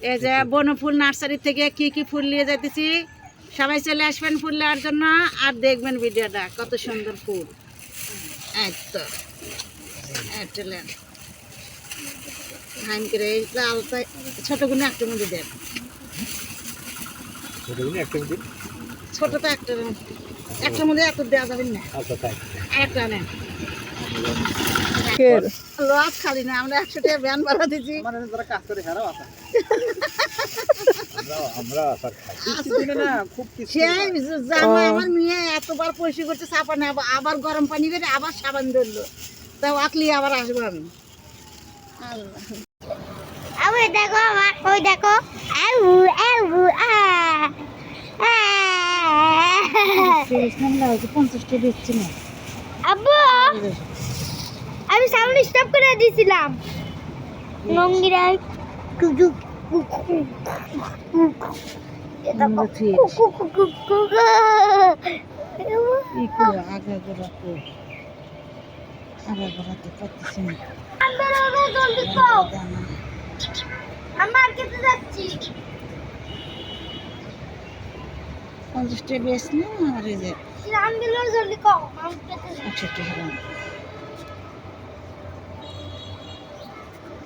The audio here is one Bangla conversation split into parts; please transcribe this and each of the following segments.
এই যে বনফুল নার্সারি থেকে কি কি ফুল নিয়ে যাইতেছি? সবাই চলে আসবেন ফুল নেওয়ার জন্য আর দেখবেন ভিডিওটা কত সুন্দর ফুল। তো। হাইন করে লালটা ছোটগুলো একটা মধ্যে দেন। ছোটটা একটা একটার মধ্যে এত দেওয়া যাবে না। আর একটা নেন। লস খালি না আমরা একশো টাকা ব্যান বাড়া দিচ্ছি আমার মেয়ে এতবার পরিষ্কার করছে চাপা না আবার গরম পানি বেড়ে আবার সাবান ধরলো। তা আকলি আবার আসব আমি। আল্লাহ দেখো ওই দেখো। আউ আউ আ আ। পঞ্চাশটা দিচ্ছি না। আব্বু! আমি সাউন্ড স্টপ করে দিয়েছিলাম নঙ্গিরাই কুকু আমরা ঠিক। যাচ্ছি পঞ্চাশটা বেশ না আর এই যে নাম দিল জলদি কও আমি খেতে যাচ্ছি একশো টাকা দাম। শেষ মানে হুম, আরেকটা বাবু ওই ওই আপু আবু এটা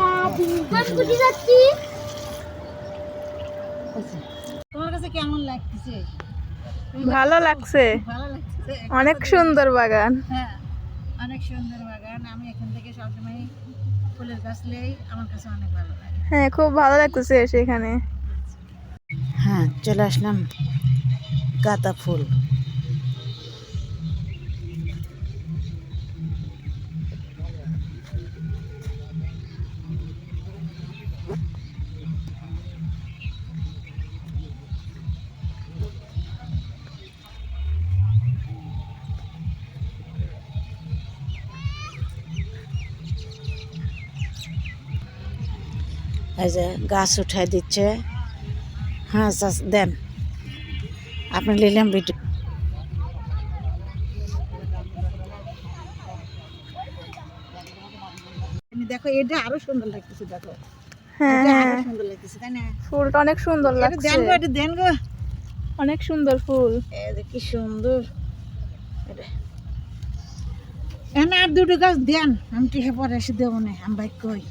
তোমার কাছে কেমন ভালো লাগছে। অনেক সুন্দর বাগান। হ্যাঁ অনেক সুন্দর বাগান আমি এখান থেকে সবসময় ফুলের গাছ নেই আমার কাছে অনেক ভালো লাগে হ্যাঁ খুব ভালো লাগতেছে সেখানে হ্যাঁ চলে আসলাম গাঁদা ফুল। এই যে গাছ উঠাই দিচ্ছে। হ্যাঁ চাচ- দেন। আপনি নিলাম ভিডিও। দেখো এটা আরও সুন্দর লাগতেছে দেখো। হ্যাঁ হ্যাঁ। সুন্দর লাগতেছে তাই না? ফুলটা অনেক সুন্দর লাগছে দেন গো এটা দেন গো। অনেক সুন্দর ফুল। কি সুন্দর। আর দুটো গাছ দেন আমি টিকে পরে এসে দেবো না আমি বাইক কই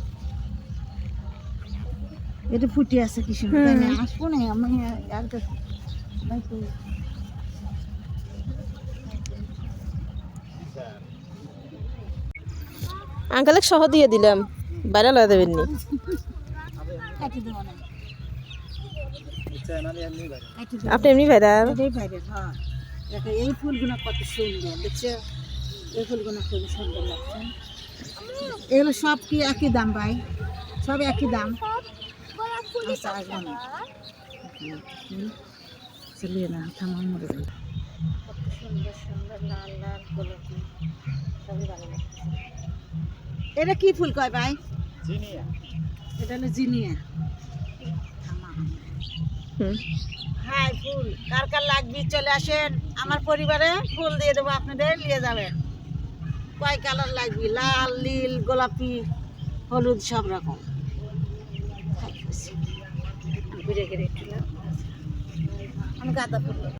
এটা ফুটে আছে কি সুন্দর আসব না আমি আর কাছে আঙ্কেলে সহ দিয়ে দিলাম। বাইরে লয়ে দেবেন নি। আপনি এমনি বাইরে হ্যাঁ। এই ফুলগুলো কত সুন্দর দেখছ? এই ফুলগুলো খুব সুন্দর লাগছে। এগুলো সব কি একই দাম ভাই? সব একই দাম? চলিয়ে না থামার মরে গেল কত সুন্দর সুন্দর লাল লাল গোলাপি। সবই ভালো লাগছে এটা কি ফুল কয় ভাই? এটা হলো জিনিয়া। হাই ফুল কার কার লাগবে চলে আসেন। আমার পরিবারে ফুল দিয়ে দেবো আপনাদের নিয়ে যাবেন। কয় কালার লাগবে? লাল নীল গোলাপি হলুদ সব রকম। ঘুরে ঘুরে একটু। আমি গাঁদা ফুল।